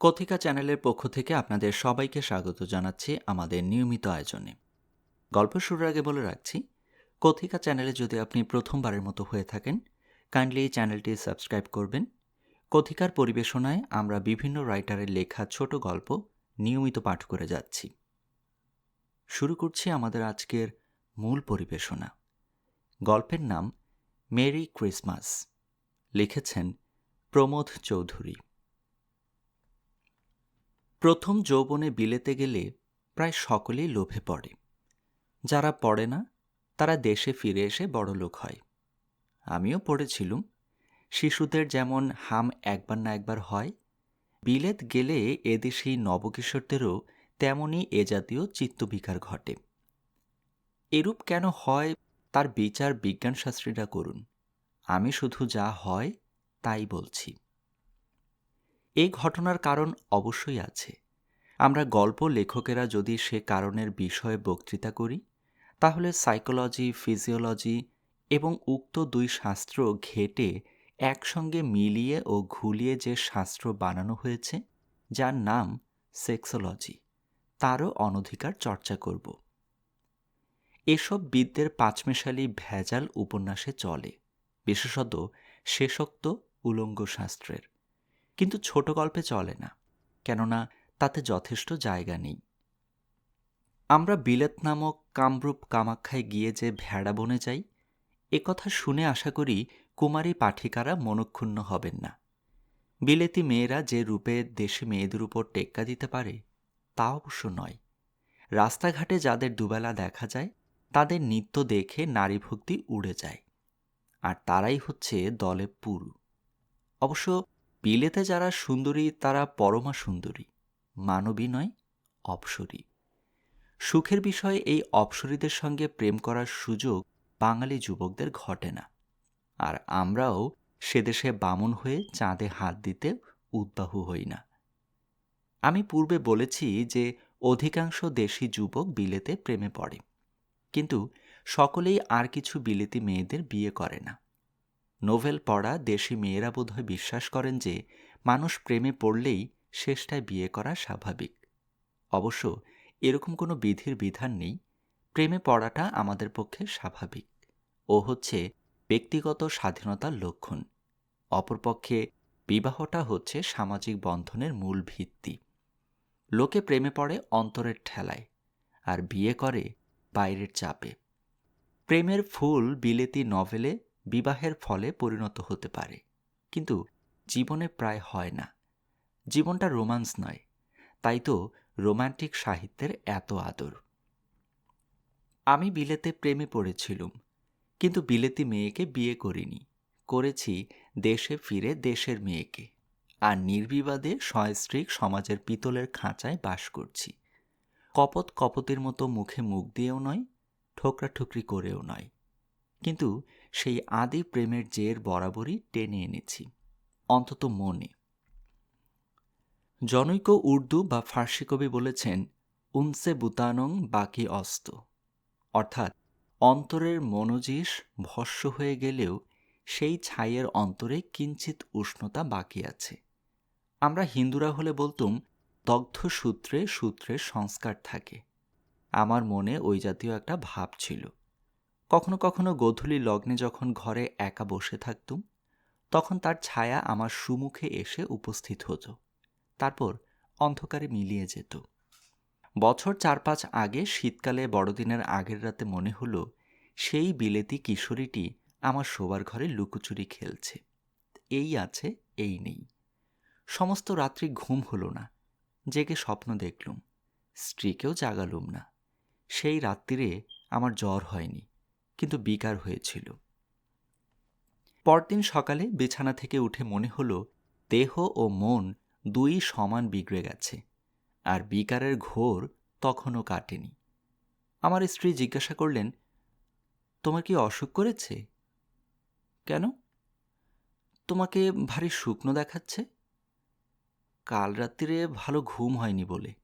কথিকা চ্যানেলের পক্ষ থেকে আপনাদের সবাইকে স্বাগত জানাচ্ছি আমাদের নিয়মিত আয়োজনে। গল্প শুরুর আগে বলে রাখছি, কথিকা চ্যানেলে যদি আপনি প্রথমবারের মতো হয়ে থাকেন কাইন্ডলি এই চ্যানেলটি সাবস্ক্রাইব করবেন। কথিকার পরিবেশনায় আমরা বিভিন্ন রাইটারের লেখা ছোট গল্প নিয়মিত পাঠ করে যাচ্ছি। শুরু করছি আমাদের আজকের মূল পরিবেশনা। গল্পের নাম, মেরি ক্রিসমাস। লিখেছেন প্রমোদ চৌধুরী। প্রথম যৌবনে বিলেতে গেলে প্রায় সকলেই লোভে পড়ে। যারা পড়ে না, তারা দেশে ফিরে এসে বড়লোক হয়। আমিও পড়েছিলুম। শিশুদের যেমন হাম একবার না একবার হয়, বিলেত গেলে এদেশি নবকিশোরদেরও তেমনই এ জাতীয় চিত্তবিকার ঘটে। এরূপ কেন হয়, তার বিচার বিজ্ঞানশাস্ত্রীরা করুন। আমি শুধু যা হয়, তাই বলছি। এই ঘটনার কারণ অবশ্যই আছে। আমরা গল্প লেখকেরা যদি সে কারণের বিষয়ে বক্তৃতা করি, তাহলে সাইকোলজি ফিজিওলজি এবং উক্ত দুই শাস্ত্র ঘেটে একসঙ্গে মিলিয়ে ও ঘুলিয়ে যে শাস্ত্র বানানো হয়েছে, যার নাম সেক্সোলজি তারও অনধিকার চর্চা করব। এসব বিদ্যের পাঁচমেশালি ভেজাল উপন্যাসে চলে, বিশেষত শেষোক্ত উলঙ্গ শাস্ত্রের কিন্তু ছোট গল্পে চলে না, কেননা তাতে যথেষ্ট জায়গা নেই। আমরা বিলেত নামক কামরূপ কামাখ্যায় গিয়ে যে ভেড়া বনে যাই কথা শুনে আশা করি কুমারী পাঠিকারা মনক্ষুণ্ণ হবেন না। বিলেতি মেয়েরা যে রূপে দেশে মেয়েদের উপর টেক্কা দিতে পারে, তা অবশ্য নয়। রাস্তাঘাটে যাদের দুবেলা দেখা যায়, তাদের নিত্য দেখে নারী ভক্তি উড়ে যায়, আর তারাই হচ্ছে দলে পুরু। অবশ্য বিলেতে যারা সুন্দরী, তারা পরমা সুন্দরী। মানবী নয়, অপসরী। সুখের বিষয়ে এই অপসরীদের সঙ্গে প্রেম করার সুযোগ বাঙালি যুবকদের ঘটে না। আর আমরাও সেদেশে বামন হয়ে চাঁদে হাত দিতে উদ্বাহু হই না। আমি পূর্বে বলেছি যে অধিকাংশ দেশি যুবক বিলেতে প্রেমে পড়ে। কিন্তু সকলেই আর কিছু বিলেতি মেয়েদের বিয়ে করে না। নোভেল পড়া দেশি মেয়েরা বোধহয় বিশ্বাস করেন যে মানুষ প্রেমে পড়লেই শেষটায় বিয়ে করা স্বাভাবিক। অবশ্য এরকম কোনো বিধির বিধান নেই। প্রেমে পড়াটা আমাদের পক্ষে স্বাভাবিক। ও হচ্ছে ব্যক্তিগত স্বাধীনতার লক্ষণ। অপরপক্ষে বিবাহটা হচ্ছে সামাজিক বন্ধনের মূল ভিত্তি। লোকে প্রেমে পড়ে অন্তরের ঠেলায় আর বিয়ে করে বাইরের চাপে। প্রেমের ফুল বিলেতি নভেলে বিবাহের ফলে পরিণত হতে পারে। কিন্তু জীবনে প্রায় হয় না। জীবনটা রোমান্স নয়। তাই তো রোমান্টিক সাহিত্যের এত আদর। আমি বিলেতে প্রেমে পড়েছিলুম, কিন্তু বিলেতি মেয়েকে বিয়ে করিনি। করেছি দেশে ফিরে দেশের মেয়েকে। আর নির্বিবাদে সয়স্ত্রীক সমাজের পিতলের খাঁচায় বাস করছি। কপত কপতের মতো মুখে মুখ দিয়েও নয়, ঠোকরাঠুকরি করেও নয়। কিন্তু সেই আদি প্রেমের জের বরাবরই টেনে এনেছি, অন্তত মনে। জনৈক উর্দু বা ফার্সি কবি বলেছেন, উনসে বুতানং, বাকি অস্ত। অর্থাৎ, অন্তরের মনোজিস ভস্য হয়ে গেলেও সেই ছাইয়ের অন্তরে কিঞ্চিত উষ্ণতা বাকি আছে। আমরা হিন্দুরা হলে বলতুম, দগ্ধ সূত্রে সূত্রের সংস্কার থাকে। আমার মনে ওই জাতীয় একটা ভাব ছিল। কখনো কখনো গধূলি লগ্নে যখন ঘরে একা বসে থাকতুম, তখন তার ছায়া আমার সুমুখে এসে উপস্থিত হতো। তারপর অন্ধকারে মিলিয়ে যেত। বছর চার পাঁচ আগে শীতকালে বড়দিনের আগের রাতে মনে হলো, সেই বিলেতি কিশোরীটি আমার শোবার ঘরে লুকোচুরি খেলছে। এই আছে, এই নেই। সমস্ত রাত্রি ঘুম হলো না, জেগে স্বপ্ন দেখলুম। স্ত্রীকেও জাগালুম না। সেই রাত্রিরে আমার জ্বর হয়নি। কিন্তু বিকার হয়েছিল। পরদিন সকালে বিছানা থেকে উঠে মনে হলো, দেহ ও মন দুই সমান বিগড়ে গেছে, আর বিকারের ঘোর তখনও কাটেনি। আমার স্ত্রী জিজ্ঞাসা করলেন, তোমার কি অসুখ করেছে? কেন? তোমাকে ভারী শুকনো দেখাচ্ছে। কাল রাত্রিরে ভালো ঘুম হয়নি বলে।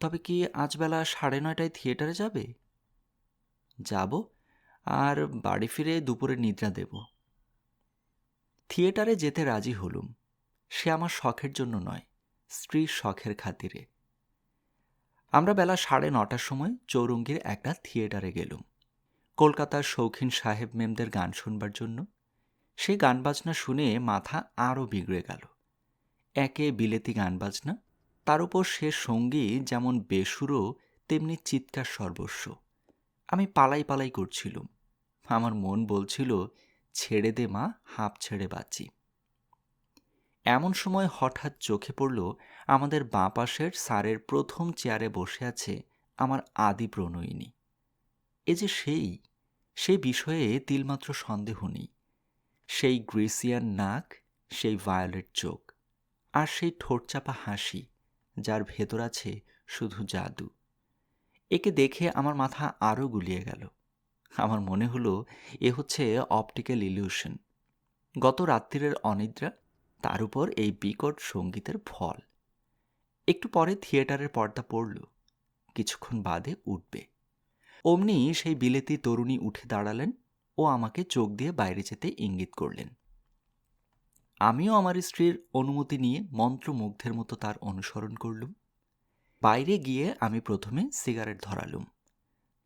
তবে কি আজ বেলা সাড়ে নয়টায় থিয়েটারে যাবে? যাব আর বাড়ি ফিরে দুপুরে নিদ্রা দেব। থিয়েটারে যেতে রাজি হলুম। সে আমার শখের জন্য নয়, স্ত্রীর শখের খাতিরে। আমরা বেলা সাড়ে নটার সময় চৌরঙ্গির একটা থিয়েটারে গেলুম। কলকাতার শৌখিন সাহেব মেমদের গান শুনবার জন্য। সে গান বাজনা শুনে মাথা আরও বিগড়ে গেল। একে বিলেতি গান বাজনা তার উপর সে সঙ্গী যেমন বেসুরো তেমনি চিৎকার সর্বস্ব। আমি পালাই পালাই করছিলুম। আমার মন বলছিল, ছেড়ে দে মা, হাঁপ ছেড়ে বাঁচি। এমন সময় হঠাৎ চোখে পড়ল, আমাদের বাঁ পাশের স্যারের প্রথম চেয়ারে বসে আছে আমার আদি প্রণয়িনী। এ যে সেই সেই বিষয়ে তিলমাত্র সন্দেহ নেই। সেই গ্রিসিয়ান নাক, সেই ভায়োলেট চোখ, আর সেই ঠোঁটচাপা হাসি, যার ভেতর আছে শুধু জাদু। একে দেখে আমার মাথা আরও গুলিয়ে গেল। আমার মনে হলো এ হচ্ছে অপটিক্যাল ইলিউশন। গত রাত্রিরের অনিদ্রা, তার উপর এই বিকট সঙ্গীতের ফল। একটু পরে থিয়েটারের পর্দা পড়ল। কিছুক্ষণ বাদে উঠবে। অমনি সেই বিলেতি তরুণী উঠে দাঁড়ালেন ও আমাকে চোখ দিয়ে বাইরে যেতে ইঙ্গিত করলেন। আমিও আমার স্ত্রীর অনুমতি নিয়ে মন্ত্রমুগ্ধের মতো তার অনুসরণ করলুম। বাইরে গিয়ে আমি প্রথমে সিগারেট ধরালুম।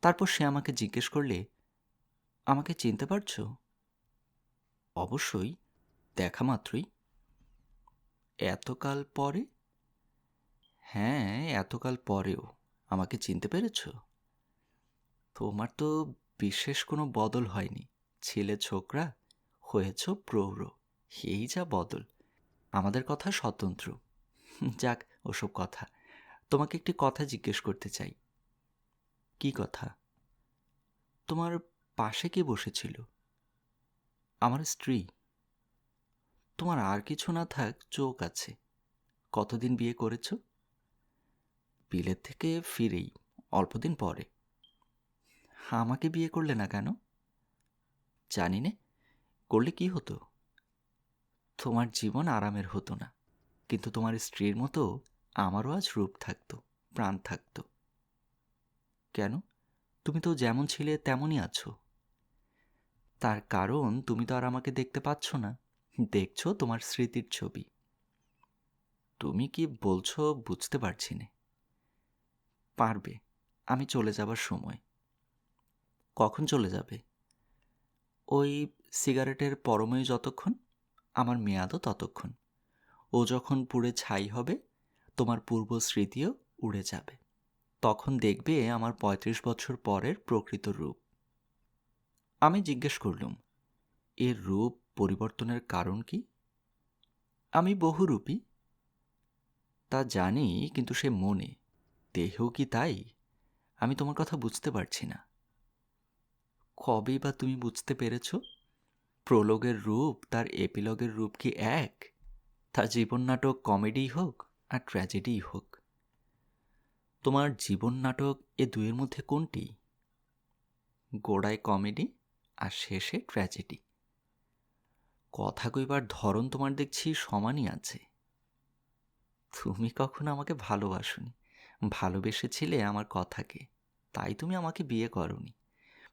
তারপর সে আমাকে জিজ্ঞেস করলে, আমাকে চিনতে পারছ? অবশ্যই, দেখা মাত্রই। এতকাল পরে? হ্যাঁ এতকাল পরেও। আমাকে চিনতে পেরেছ? তোমার তো বিশেষ কোনো বদল হয়নি। ছেলে ছোকরা, হয়েছ প্রৌঢ়। এই যা বদল। আমাদের কথা স্বতন্ত্র। যাক, ওসব কথা। তোমাকে একটি কথা জিজ্ঞেস করতে চাই। কি কথা? তোমার পাশে কে বসেছিল? আমার স্ত্রী। তোমার আর কিছু না থাক, চোখ আছে। কতদিন বিয়ে করেছ? বিলের থেকে ফিরেই, অল্পদিন পরে। আমাকে বিয়ে করলে না কেন? জানি নে, করলে কি হতো? তোমার জীবন আরামের হতো না। কিন্তু তোমার স্ত্রীর মতো আমারও আজ রূপ থাকতো, প্রাণ থাকতো। কেন? তুমি তো যেমন ছিলে তেমনই আছো। তার কারণ তুমি তো আর আমাকে দেখতে পাচ্ছ না। দেখছ তোমার স্মৃতির ছবি। তুমি কি বলছো বুঝতে পারছি না। পারবে, আমি চলে যাবার সময়। কখন চলে যাবে? ওই সিগারেটের পরময় যতক্ষণ, আমার মেয়াদও ততক্ষণ। ও যখন পুড়ে ছাই হবে তোমার পূর্ব স্মৃতিও উড়ে যাবে। তখন দেখবে আমার পঁয়ত্রিশ বছর পরের প্রকৃত রূপ। আমি জিজ্ঞেস করলুম, এর রূপ পরিবর্তনের কারণ কি? আমি বহুরূপী। তা জানি, কিন্তু সে মনে দেহ কি তাই? আমি তোমার কথা বুঝতে পারছি না। কবে বা তুমি বুঝতে পেরেছ? প্রলোগের রূপ, তার এপিলগের রূপ কি এক? তা জীবন নাটক কমেডি হোক আর ট্র্যাজেডিই হোক। তোমার জীবন নাটক এ দুয়ের মধ্যে কোনটি? গোড়ায় কমেডি আর শেষে ট্র্যাজেডি কথা কইবার ধরন তোমার দেখছি সমানই আছে। তুমি কখনো আমাকে ভালোবাসনি, ভালোবেসেছিলে আমার কথাকে, তাই তুমি আমাকে বিয়ে করনি।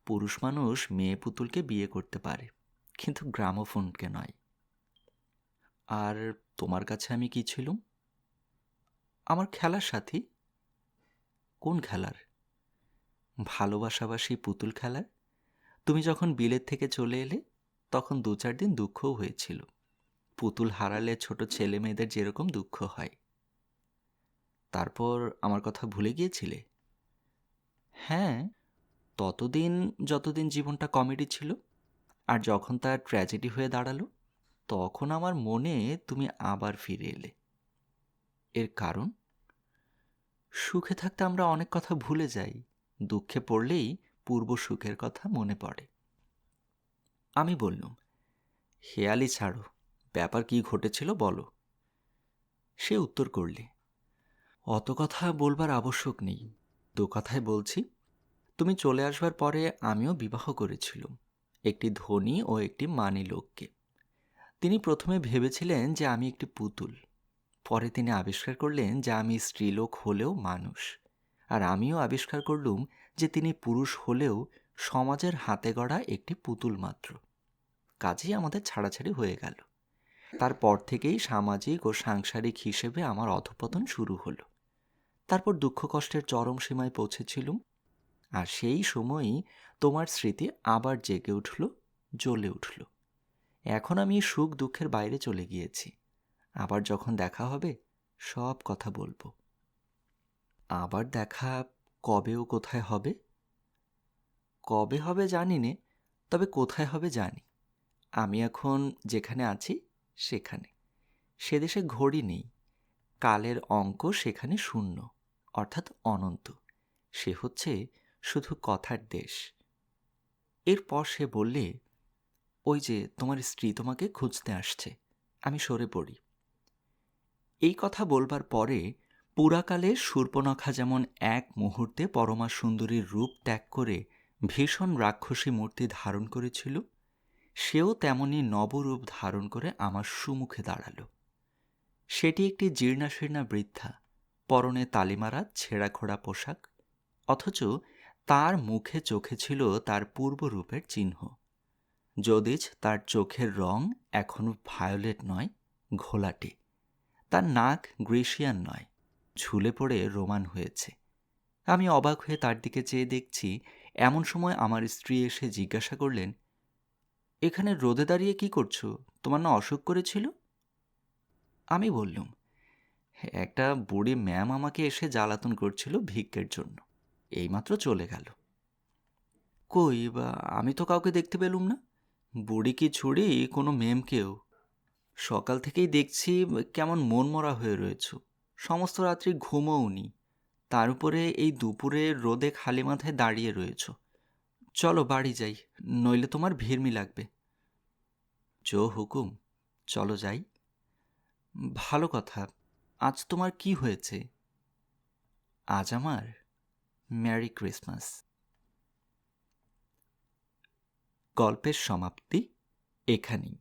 পুরুষ মানুষ মেয়ে পুতুলকে বিয়ে করতে পারে, কিন্তু গ্রামোফোনকে নয়। আর তোমার কাছে আমি কি ছিলুম? আমার খেলার সাথী? কোন খেলার? ভালোবাসাবাসি পুতুল খেলার? তুমি যখন বিলের থেকে চলে এলে, তখন দু চার দিন দুঃখও হয়েছিল। পুতুল হারালে ছোট ছেলে মেয়েদের যেরকম দুঃখ হয়। তারপর আমার কথা ভুলে গিয়েছিলে? হ্যাঁ ততদিন, যতদিন জীবনটা কমেডি ছিল, আর যখন তার ট্র্যাজেডি হয়ে দাঁড়াল, তখন আমার মনে তুমি আবার ফিরে এলে। এর কারণ? সুখে থাকতে আমরা অনেক কথা ভুলে যাই, দুঃখে পড়লেই পূর্ব সুখের কথা মনে পড়ে। আমি বললুম, হেয়ালি ছাড়ো, ব্যাপার কি ঘটেছিল বলো? সে উত্তর করলে, অত কথা বলবার আবশ্যক নেই। দু কথায় বলছি, তুমি চলে আসবার পরে আমিও বিবাহ করেছিলাম, একটি ধনী ও একটি মানি লোককে। তিনি প্রথমে ভেবেছিলেন যে আমি একটি পুতুল। পরে তিনি আবিষ্কার করলেন যে আমি স্ত্রীলোক হলেও মানুষ। আর আমিও আবিষ্কার করলুম যে তিনি পুরুষ হলেও সমাজের হাতে গড়া একটি পুতুল মাত্র। কাজেই আমাদের ছাড়াছাড়ি হয়ে গেল। তারপর থেকেই সামাজিক ও সাংসারিক হিসেবে আমার অধপতন শুরু হলো। তারপর দুঃখ কষ্টের চরম সীমায় পৌঁছেছিলুম। আর সেই সময়ই তোমার স্মৃতি আবার জেগে উঠল, জ্বলে উঠল। এখন আমি সুখ দুঃখের বাইরে চলে গিয়েছি। আবার যখন দেখা হবে, সব কথা বলব। আবার দেখা কবে ও কোথায় হবে? কবে হবে জানি নে, তবে কোথায় হবে জানি। আমি এখন যেখানে আছি, সেখানে। সে দেশে ঘড়ি নেই, কালের অঙ্ক সেখানে শূন্য, অর্থাৎ অনন্ত। সে হচ্ছে শুধু কথার দেশ। এরপর সে বললে, ওই যে তোমার স্ত্রী তোমাকে খুঁজতে আসছে, আমি সরে পড়ি। এই কথা বলবার পরে পুরাকালে সূর্পনখা যেমন এক মুহূর্তে পরমা সুন্দরীর রূপ ত্যাগ করে ভীষণ রাক্ষসী মূর্তি ধারণ করেছিল, সেও তেমনি নবরূপ ধারণ করে আমার সুমুখে দাঁড়াল। সেটি একটি জীর্ণাশীর্ণা বৃদ্ধা, পরনে তালিমারা ছেঁড়া খোড়া পোশাক, অথচ তার মুখে চোখে ছিল তার পূর্বরূপের চিহ্ন। যদিচ তার চোখের রং এখনও ভায়োলেট নয়, ঘোলাটে। তার নাক গ্রেশিয়ান নয়, ঝুলে পড়ে রোমান হয়েছে। আমি অবাক হয়ে তার দিকে চেয়ে দেখছি, এমন সময় আমার স্ত্রী এসে জিজ্ঞাসা করলেন, এখানে রোদে দাঁড়িয়ে কি করছ? তোমার না অসুখ করেছিল? আমি বললুম, একটা বুড়ি ম্যাম আমাকে এসে জ্বালাতন করছিল ভিক্ষের জন্য। এইমাত্র চলে গেল। কই বা, আমি তো কাউকে দেখতে পেলুম না। বুড়ি কি ছুড়ি কোনো মেমকেও সকাল থেকেই দেখছি কেমন মনমরা হয়ে রয়েছ। সমস্ত রাত্রি ঘুমোওনি। তার উপরে এই দুপুরে রোদে খালি মাথায় দাঁড়িয়ে রয়েছ। চলো বাড়ি যাই, নইলে তোমার ভিড়মি লাগবে। জো হুকুম, চলো যাই। ভালো কথা, আজ তোমার কি হয়েছে? আজ আমার ম্যারি ক্রিসমাস। গল্পের সমাপ্তি এখানেই।